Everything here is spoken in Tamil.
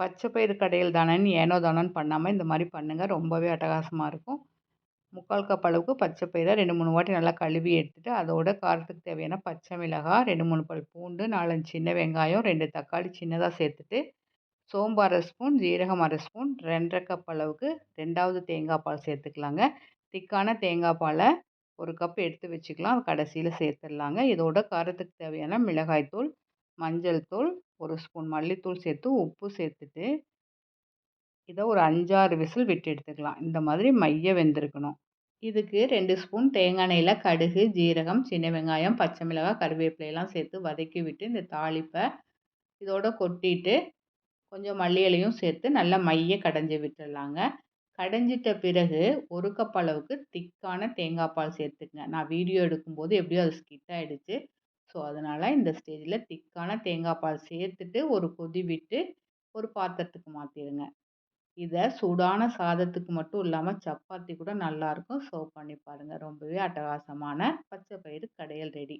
பச்சை பயிறு கடையில் தானேன்னு ஏனோ தானோன்னு பண்ணாமல் இந்த மாதிரி பண்ணுங்கள் ரொம்பவே அட்டகாசமாக இருக்கும். முக்கால் கப் அளவுக்கு பச்சை பயிரை ரெண்டு மூணு வாட்டி நல்லா கழுவி எடுத்துகிட்டு அதோட காரத்துக்கு தேவையான பச்சை மிளகாய் ரெண்டு மூணு பல் பூண்டு நாலஞ்சு சின்ன வெங்காயம் ரெண்டு தக்காளி சின்னதாக சேர்த்துட்டு சோம்பு அரை ஸ்பூன் ஜீரகம் அரை ஸ்பூன் ரெண்டரை கப் அளவுக்கு ரெண்டாவது தேங்காய் பால் சேர்த்துக்கலாங்க. திக்கான தேங்காய் பாலை ஒரு கப் எடுத்து வச்சுக்கலாம். கடைசியில் சேர்த்துடலாங்க. இதோட காரத்துக்கு தேவையான மிளகாய்த்தூள் மஞ்சள் தூள் ஒரு ஸ்பூன் மல்லித்தூள் சேர்த்து உப்பு சேர்த்துட்டு இதை ஒரு அஞ்சாறு விசில் விட்டு எடுத்துக்கலாம். இந்த மாதிரி மைய வெந்திருக்கணும். இதுக்கு ரெண்டு ஸ்பூன் தேங்காய் எண்ணெயில் கடுகு ஜீரகம் சின்ன வெங்காயம் பச்சை மிளகாய் கருவேப்பிலையெல்லாம் சேர்த்து வதக்கி விட்டு இந்த தாளிப்பை இதோட கொட்டிட்டு கொஞ்சம் மல்லி இலையும் சேர்த்து நல்லா மைய கடைஞ்சி விட்டுடலாங்க. கடைஞ்சிட்ட பிறகு ஒரு கப் அளவுக்கு திக்கான தேங்காய் பால் சேர்த்துக்கங்க. நான் வீடியோ எடுக்கும்போது எப்படியோ அது ஸ்கிட் ஆகிடுச்சு ஸோ அதனால் இந்த ஸ்டேஜில் திக்கான தேங்காய் பால் சேர்த்துட்டு ஒரு கொதி விட்டு ஒரு பாத்திரத்துக்கு மாற்றிடுங்க இதை சூடான சாதத்துக்கு மட்டும் இல்லாமல் சப்பாத்தி கூட நல்லாயிருக்கும் சர்வ் பண்ணி பாருங்கள் ரொம்பவே அட்டகாசமான பச்சை பயிறு கடையல் ரெடி.